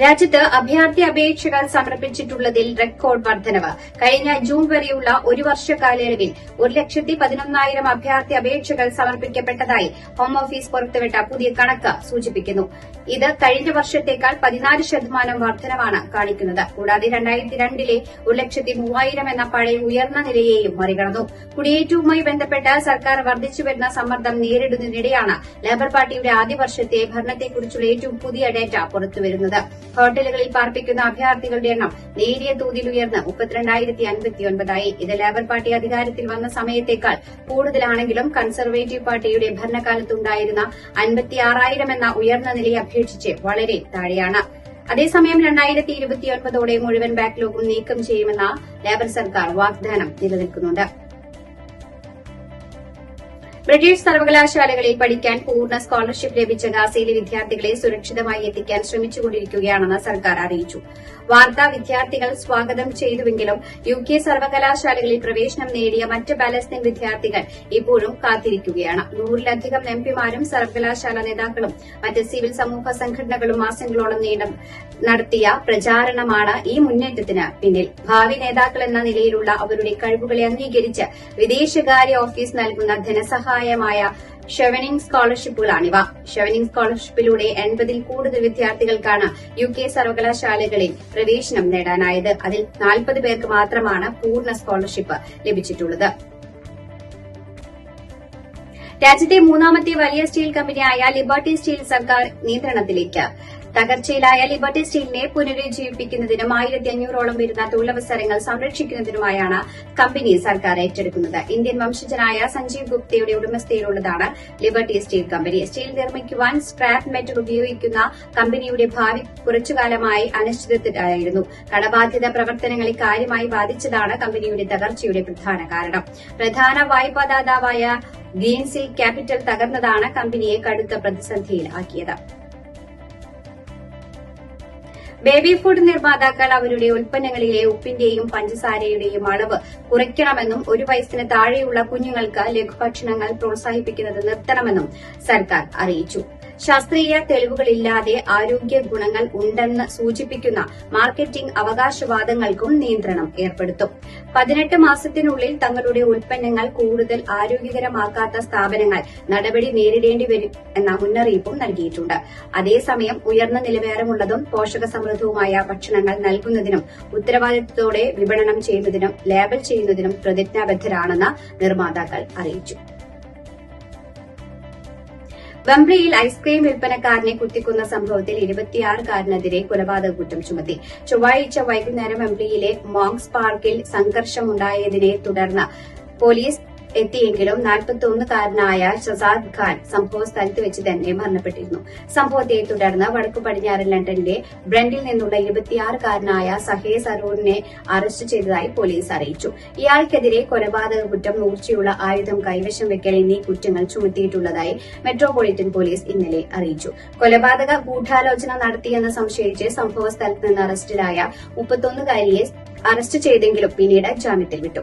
രാജ്യത്ത് അഭയാർത്ഥി അപേക്ഷകൾ സമർപ്പിച്ചിട്ടുള്ളതിൽ റെക്കോർഡ് വർധനവ്. കഴിഞ്ഞ ജൂൺ വരെയുള്ള ഒരു വർഷ കാലയളവിൽ ഒരു ലക്ഷത്തി പതിനൊന്നായിരം അഭയാർത്ഥി അപേക്ഷകൾ സമർപ്പിക്കപ്പെട്ടതായി ഹോം ഓഫീസ് പുറത്തുവിട്ട പുതിയ കണക്ക് സൂചിപ്പിക്കുന്നു. ഇത് കഴിഞ്ഞ വർഷത്തേക്കാൾ പതിനാല് ശതമാനം വർധനവാണ് കാണിക്കുന്നത്. കൂടാതെ രണ്ടായിരത്തി രണ്ടിലെ ഒരു ലക്ഷത്തി മൂവായിരം എന്ന പഴയ ഉയർന്ന നിലയെയും മറികടന്നു. കുടിയേറ്റവുമായി ബന്ധപ്പെട്ട് സർക്കാർ വർദ്ധിച്ചുവരുന്ന സമ്മർദ്ദം നേരിടുന്നതിനിടെയാണ് ലേബർ പാർട്ടിയുടെ ആദ്യ വർഷത്തെ ഭരണത്തെക്കുറിച്ചുള്ള ഏറ്റവും പുതിയ ഡേറ്റ പുറത്തുവരുന്നത്. ഹോട്ടലുകളിൽ പാർപ്പിക്കുന്ന അഭയാർത്ഥികളുടെ എണ്ണം നേരിയ തോതിൽ ഉയർന്ന് മുപ്പത്തിരണ്ടായിരത്തി അൻപത്തിയൊൻപതായി ഇത് ലേബർ പാർട്ടി അധികാരത്തിൽ വന്ന സമയത്തേക്കാൾ കൂടുതലാണെങ്കിലും കൺസർവേറ്റീവ് പാർട്ടിയുടെ ഭരണകാലത്തുണ്ടായിരുന്ന അൻപത്തിയാറായിരം എന്ന ഉയർന്ന നിലയെ അപേക്ഷിച്ച് വളരെ താഴെയാണ്. അതേസമയം രണ്ടായിരത്തി ഇരുപത്തിയൊൻപതോടെ മുഴുവൻ ബാക്ക്ലോഗും നീക്കം ചെയ്യുമെന്ന ലേബർ സർക്കാർ വാഗ്ദാനം നിലനിൽക്കുന്നുണ്ട്. ബ്രിട്ടീഷ് സർവകലാശാലകളിൽ പഠിക്കാൻ പൂർണ സ്കോളർഷിപ്പ് ലഭിച്ച ഗാസയിലെ വിദ്യാർത്ഥികളെ സുരക്ഷിതമായി എത്തിക്കാൻ ശ്രമിച്ചുകൊണ്ടിരിക്കുകയാണെന്ന് സർക്കാർ അറിയിച്ചു. വാർത്ത വിദ്യാർത്ഥികൾ സ്വാഗതം ചെയ്തുവെങ്കിലും യു കെ സർവകലാശാലകളിൽ പ്രവേശനം നേടിയ മറ്റ് പാലസ്തീൻ വിദ്യാർത്ഥികൾ ഇപ്പോഴും കാത്തിരിക്കുകയാണ്. നൂറിലധികം എംപിമാരും സർവകലാശാല നേതാക്കളും മറ്റ് സിവിൽ സമൂഹ സംഘടനകളും മാസങ്ങളോളം നടത്തിയ പ്രചാരണമാണ് ഈ മുന്നേറ്റത്തിന് പിന്നിൽ. ഭാവി നേതാക്കൾ എന്ന നിലയിലുള്ള അവരുടെ കഴിവുകളെ അംഗീകരിച്ച് വിദേശകാര്യ ഓഫീസ് നൽകുന്ന ധനസഹായമായ ഷെവനിംഗ് സ്കോളർഷിപ്പുകളാണിവ ഷെവനിംഗ് സ്കോളർഷിപ്പിലൂടെ എൺപതിൽ കൂടുതൽ വിദ്യാർത്ഥികൾക്കാണ് യു കെ സർവകലാശാലകളിൽ പ്രവേശനം നേടാനായത്. അതിൽ നാൽപ്പത് പേർക്ക് മാത്രമാണ് പൂർണ സ്കോളർഷിപ്പ് ലഭിച്ചിട്ടുള്ളത്. രാജ്യത്തെ മൂന്നാമത്തെ വലിയ സ്റ്റീൽ കമ്പനിയായ ലിബർട്ടി സ്റ്റീൽ സർക്കാർ നിയന്ത്രണത്തിലേക്ക് തകർച്ചയിലായ ലിബർട്ടി സ്റ്റീലിനെ പുനരുജ്ജീവിപ്പിക്കുന്നതിനും ആയിരത്തി അഞ്ഞൂറോളം വരുന്ന തൊഴിലവസരങ്ങൾ സംരക്ഷിക്കുന്നതിനുമായാണ് കമ്പനി സർക്കാർ ഏറ്റെടുക്കുന്നത്. ഇന്ത്യൻ വംശജനായ സഞ്ജീവ് ഗുപ്തയുടെ ഉടമസ്ഥയിലുള്ളതാണ് ലിബർട്ടി സ്റ്റീൽ കമ്പനി. സ്റ്റീൽ നിർമ്മിക്കുവാൻ സ്ക്രാപ്പ് മെറ്റൽ ഉപയോഗിക്കുന്ന കമ്പനിയുടെ ഭാവി കുറച്ചുകാലമായി അനിശ്ചിതത്തിലായിരുന്നു. കടബാധ്യത പ്രവർത്തനങ്ങളെ കാര്യമായി ബാധിച്ചതാണ് കമ്പനിയുടെ തകർച്ചയുടെ പ്രധാന കാരണം. പ്രധാന വായ്പാദാതാവായ ഗ്രീൻസിൽ ക്യാപിറ്റൽ തകർന്നതാണ് കമ്പനിയെ കടുത്ത പ്രതിസന്ധിയിലാക്കിയത്. ബേബി ഫുഡ് നിർമ്മാതാക്കൾ അവരുടെ ഉൽപ്പന്നങ്ങളിലെ ഉപ്പിന്റെയും പഞ്ചസാരയുടെയും അളവ് കുറയ്ക്കണമെന്നും ഒരു വയസ്സിന് താഴെയുള്ള കുഞ്ഞുങ്ങൾക്ക് ലഘുഭക്ഷണങ്ങൾ പ്രോത്സാഹിപ്പിക്കുന്നത് നിർത്തണമെന്നും സർക്കാർ അറിയിച്ചു ശാസ്ത്രീയ തെളിവുകളില്ലാതെ ആരോഗ്യ ഗുണങ്ങൾ ഉണ്ടെന്ന് സൂചിപ്പിക്കുന്ന മാർക്കറ്റിംഗ് അവകാശവാദങ്ങൾക്കും നിയന്ത്രണം ഏർപ്പെടുത്തും. പതിനെട്ട് മാസത്തിനുള്ളിൽ തങ്ങളുടെ ഉൽപ്പന്നങ്ങൾ കൂടുതൽ ആരോഗ്യകരമാക്കാത്ത സ്ഥാപനങ്ങൾ നടപടി നേരിടേണ്ടി വരും എന്ന മുന്നറിയിപ്പും നൽകിയിട്ടുണ്ട്. അതേസമയം ഉയർന്ന നിലവാരമുള്ളതും പോഷക സമൃദ്ധവുമായ ഭക്ഷണങ്ങൾ നൽകുന്നതിനും ഉത്തരവാദിത്തത്തോടെ വിപണനം ചെയ്യുന്നതിനും ലേബൽ ചെയ്യുന്നതിനും പ്രതിജ്ഞാബദ്ധരാണെന്ന് നിർമ്മാതാക്കൾ അറിയിച്ചു. വെംബ്ലിയിൽ ഐസ്ക്രീം വിൽപ്പനക്കാരനെ കുത്തിക്കുന്ന സംഭവത്തിൽ ഇരുപത്തിയാറുകാരനെതിരെ കൊലപാതക കുറ്റം ചുമത്തി. ചൊവ്വാഴ്ച വൈകുന്നേരം വെംബ്ലിയിലെ മോങ്സ് പാർക്കിൽ സംഘർഷമുണ്ടായതിനെ തുടർന്ന് പോലീസ് എത്തിയെങ്കിലും നാൽപ്പത്തിയൊന്നുകാരനായ ഷസാദ് ഖാൻ സംഭവ സ്ഥലത്ത് വെച്ച് തന്നെ മരണപ്പെട്ടിരുന്നു. സംഭവത്തെ തുടർന്ന് വടക്കു പടിഞ്ഞാറൻ ലണ്ടനിലെ ബ്രണ്ടിൽ നിന്നുള്ള ഇരുപത്തിയാറുകാരനായ സഹേ സറൂറിനെ അറസ്റ്റ് ചെയ്തതായി പോലീസ് അറിയിച്ചു. ഇയാൾക്കെതിരെ കൊലപാതക കുറ്റം മൂർച്ചയുള്ള ആയുധം കൈവശം വെക്കൽ എന്നീ കുറ്റങ്ങൾ ചുമത്തിയിട്ടുള്ളതായി മെട്രോപൊളിറ്റൻ പോലീസ് ഇന്നലെ അറിയിച്ചു. കൊലപാതക ഗൂഢാലോചന നടത്തിയെന്ന് സംശയിച്ച് സംഭവ സ്ഥലത്ത് നിന്ന് അറസ്റ്റിലായ മുപ്പത്തൊന്നുകാരിയെ അറസ്റ്റ് ചെയ്തെങ്കിലും പിന്നീട് ജാമ്യത്തിൽ വിട്ടു.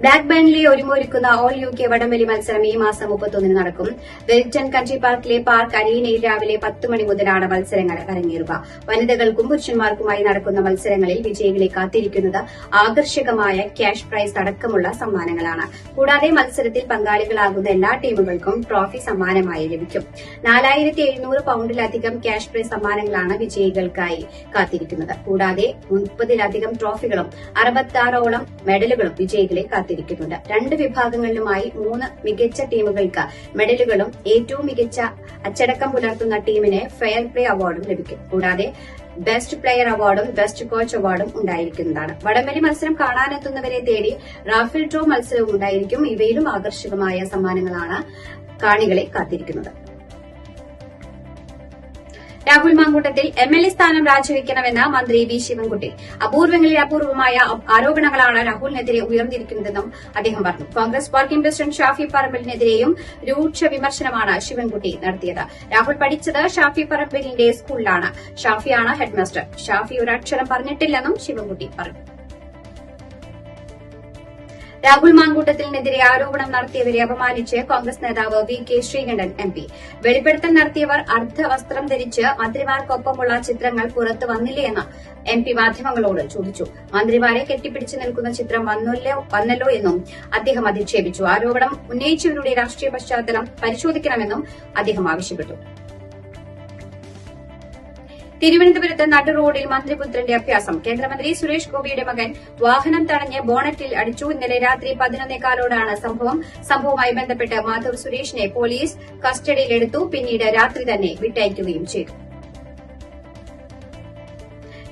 ബ്ലാക്ക് ബാൻഡിലെ ഒരുമൊരുക്കുന്ന ഓൾ യു കെ വടംവലി മത്സരം ഈ മാസം മുപ്പത്തൊന്നിന് നടക്കും. വെൽറ്റൺ കൺട്രി പാർക്കിലെ പാർക്ക് അരീനയിൽ രാവിലെ പത്ത് മണി മുതലാണ് മത്സരങ്ങൾ അരങ്ങേറുക. വനിതകൾക്കും പുരുഷന്മാർക്കുമായി നടക്കുന്ന മത്സരങ്ങളിൽ വിജയികളെ കാത്തിരിക്കുന്നത് ആകർഷകമായ ക്യാഷ് പ്രൈസ് അടക്കമുള്ള സമ്മാനങ്ങളാണ്. കൂടാതെ മത്സരത്തിൽ പങ്കാളികളാകുന്ന എല്ലാ ടീമുകൾക്കും ട്രോഫി സമ്മാനമായി ലഭിക്കും. നാലായിരത്തി എഴുന്നൂറ് പൌണ്ടിലധികം ക്യാഷ് പ്രൈസ് സമ്മാനങ്ങളാണ് വിജയികൾക്കായി കാത്തിരിക്കുന്നത്. കൂടാതെ മുപ്പതിലധികം ട്രോഫികളും അറുപത്തി ആറോളം മെഡലുകളും വിജയികളെ കാത്തിരിക്കും കാത്തിരിക്കുന്നുണ്ട്. രണ്ട് വിഭാഗങ്ങളിലുമായി മൂന്ന് മികച്ച ടീമുകൾക്ക് മെഡലുകളും ഏറ്റവും മികച്ച അച്ചടക്കം പുലർത്തുന്ന ടീമിന് ഫെയർ പ്ലേ അവാർഡും ലഭിക്കും. കൂടാതെ ബെസ്റ്റ് പ്ലെയർ അവാർഡും ബെസ്റ്റ് കോച്ച് അവാർഡും ഉണ്ടായിരിക്കുന്നതാണ്. വടംവലി മത്സരം കാണാനെത്തുന്നവരെ തേടി റാഫേൽ ഡ്രോ മത്സരവും ഉണ്ടായിരിക്കും. ഇവയിലും ആകർഷകമായ സമ്മാനങ്ങളാണ് കാണികളെ കാത്തിരിക്കുന്നത്. Rahul Mamkootathil M L A സ്ഥാനം രാജിവെക്കണമെന്ന് മന്ത്രി വി ശിവൻകുട്ടി. അപൂർവങ്ങളിൽ അപൂർവമായ ആരോപണങ്ങളാണ് രാഹുലിനെതിരെ ഉയർന്നിരിക്കുന്നതെന്നും അദ്ദേഹം പറഞ്ഞു. കോൺഗ്രസ് വർക്കിംഗ് പ്രസിഡന്റ് ഷാഫി പറമ്പലിനെതിരെയും രൂക്ഷ വിമർശനമാണ് ശിവൻകുട്ടി നടത്തിയത്. രാഹുൽ പഠിച്ചത് ഷാഫി പറമ്പലിന്റെ സ്കൂളിലാണ്. ഷാഫിയാണ് ഹെഡ്മാസ്റ്റർ. ഷാഫി ഒരക്ഷരം പറഞ്ഞിട്ടില്ലെന്നും ശിവൻകുട്ടി പറഞ്ഞു. രാഹുൽ മാങ്കൂട്ടത്തിനെതിരെ ആരോപണം നടത്തിയവരെ അപമാനിച്ച് കോൺഗ്രസ് നേതാവ് V K Sreekandan M P. വെളിപ്പെടുത്തൽ നടത്തിയവർ അർദ്ധവസ്ത്രം ധരിച്ച് മന്ത്രിമാർക്കൊപ്പമുള്ള ചിത്രങ്ങൾ പുറത്തു വന്നില്ലേയെന്ന് എം പി മാധ്യമങ്ങളോട് ചോദിച്ചു. മന്ത്രിമാരെ കെട്ടിപ്പിടിച്ചു നിൽക്കുന്ന ചിത്രം വന്നല്ലോ വന്നല്ലോ എന്നും അദ്ദേഹം അധിക്ഷേപിച്ചു. ആരോപണം ഉന്നയിച്ചവരുടെ രാഷ്ട്രീയ പശ്ചാത്തലം പരിശോധിക്കണമെന്നും അദ്ദേഹം ആവശ്യപ്പെട്ടു. തിരുവനന്തപുരത്ത് നടു റോഡിൽ മന്ത്രിപുത്രന്റെ അഭ്യാസം. കേന്ദ്രമന്ത്രി സുരേഷ് ഗോപിയുടെ മകൻ വാഹനം തടഞ്ഞ് ബോണറ്റിൽ അടിച്ചു. ഇന്നലെ രാത്രി പതിനൊന്നേകാലോടാണ് സംഭവം. സംഭവവുമായി ബന്ധപ്പെട്ട് മാധവ് സുരേഷിനെ പോലീസ് കസ്റ്റഡിയിലെടുത്തു പിന്നീട് രാത്രി തന്നെ വിട്ടയക്കുകയും ചെയ്തു.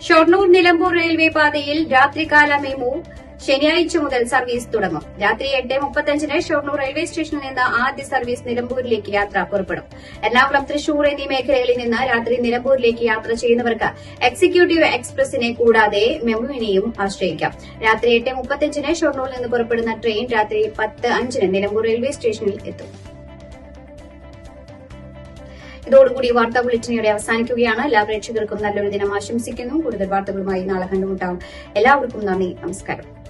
ഷൊർണൂർ നിലമ്പൂർ റെയിൽവേ പാതയിൽ രാത്രികാല മെമു ശനിയാഴ്ച മുതൽ സർവീസ് തുടങ്ങും. രാത്രി എട്ട് മുപ്പത്തഞ്ചിന് ഷൊർണൂർ റെയിൽവേ സ്റ്റേഷനിൽ നിന്ന് ആദ്യ സർവീസ് നിലമ്പൂരിലേക്ക് യാത്ര പുറപ്പെടും. എറണാകുളം തൃശൂർ എന്നീ മേഖലകളിൽ നിന്ന് രാത്രി നിലമ്പൂരിലേക്ക് യാത്ര ചെയ്യുന്നവർക്ക് എക്സിക്യൂട്ടീവ് എക്സ്പ്രസിനെ കൂടാതെ മെമുവിനെയും ആശ്രയിക്കാം. രാത്രി എട്ട് മുപ്പത്തഞ്ചിന് ഷൊർണൂരിൽ നിന്ന് പുറപ്പെടുന്ന ട്രെയിൻ രാത്രി പത്ത് അഞ്ചിന് നിലമ്പൂർ റെയിൽവേ സ്റ്റേഷനിൽ എത്തും. ഇതോടുകൂടി വാർത്താ ബുള്ളറ്റിനോടെ അവസാനിക്കുകയാണ്. എല്ലാ പ്രേക്ഷകർക്കും നല്ലൊരു ദിനം ആശംസിക്കുന്നു. കൂടുതൽ വാർത്തകളുമായി നാളെ കണ്ടുമുട്ടാം. എല്ലാവർക്കും നന്ദി. നമസ്കാരം.